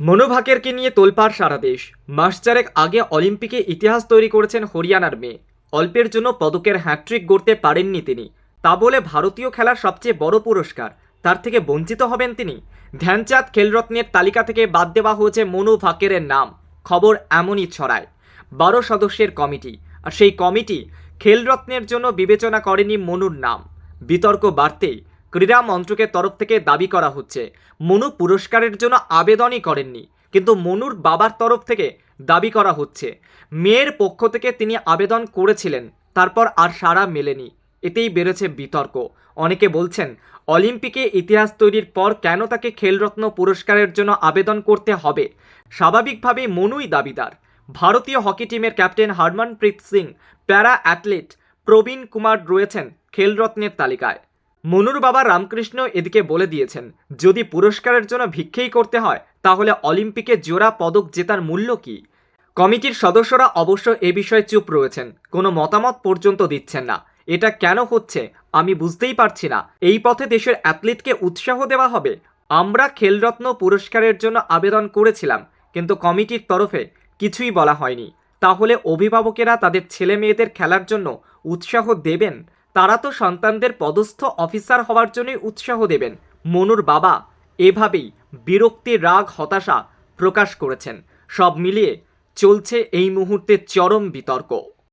মনোভাকেরকে নিয়ে তোলপাড় সারা দেশ। মাস চারেক আগে অলিম্পিকে ইতিহাস তৈরি করেছেন হরিয়ানার মেয়ে। অল্পের জন্য পদকের হ্যাট্রিক গড়তে পারেননি তিনি। তা বলে ভারতীয় খেলার সবচেয়ে বড় পুরস্কার। তার থেকে বঞ্চিত হবেন তিনি। ধ্যানচাঁদ খেলরত্নের তালিকা থেকে বাদ দেওয়া হয়েছে মনু ভাকেরের নাম। খবর এমনই ছড়ায়। বারো সদস্যের কমিটি। আর সেই কমিটি খেলরত্নের জন্য বিবেচনা করেনি মনুর নাম। বিতর্ক বাড়তেই ক্রীড়া মন্ত্রকের তরফ থেকে দাবি করা হচ্ছে। মনু পুরস্কারের জন্য আবেদনই করেননি, কিন্তু মনুর বাবার তরফ থেকে দাবি করা হচ্ছে। মেয়ের পক্ষ থেকে তিনি আবেদন করেছিলেন, তারপর আর সাড়া মেলেনি। এতেই বেড়েছে বিতর্ক। অনেকে বলছেন, অলিম্পিকে ইতিহাস তৈরির পর কেন তাকে খেলরত্ন পুরস্কারের জন্য আবেদন করতে হবে? স্বাভাবিকভাবেই মনুই দাবিদার। ভারতীয় হকি টিমের ক্যাপ্টেন হরমনপ্রীত সিং, প্যারা অ্যাথলিট প্রবীণ কুমার রয়েছেন খেলরত্নের তালিকায়। মনুর বাবা রামকৃষ্ণ এদিকে বলে দিয়েছেন, যদি পুরস্কারের জন্য ভিক্ষেই করতে হয়, তাহলে অলিম্পিকে জোড়া পদক জেতার মূল্য কি? কমিটির সদস্যরা অবশ্য এ বিষয়ে চুপ রয়েছেন, কোনো মতামত পর্যন্ত দিচ্ছেন না। এটা কেন হচ্ছে, আমি বুঝতেই পারছি না। এই পথে দেশের অ্যাথলিটকে উৎসাহ দেওয়া হবে? আমরা খেলরত্ন পুরস্কারের জন্য আবেদন করেছিলাম, কিন্তু কমিটির তরফে কিছুই বলা হয়নি। তাহলে অভিভাবকেরা তাদের ছেলে মেয়েদের খেলার জন্য উৎসাহ দেবেন? তারা তো সন্তানদের পদস্থ অফিসার হওয়ার জন্যই উৎসাহ দেবেন। মনুর বাবা এভাবেই বিরক্তি, রাগ, হতাশা প্রকাশ করেছেন। সব মিলিয়ে চলছে এই মুহূর্তে চরম বিতর্ক।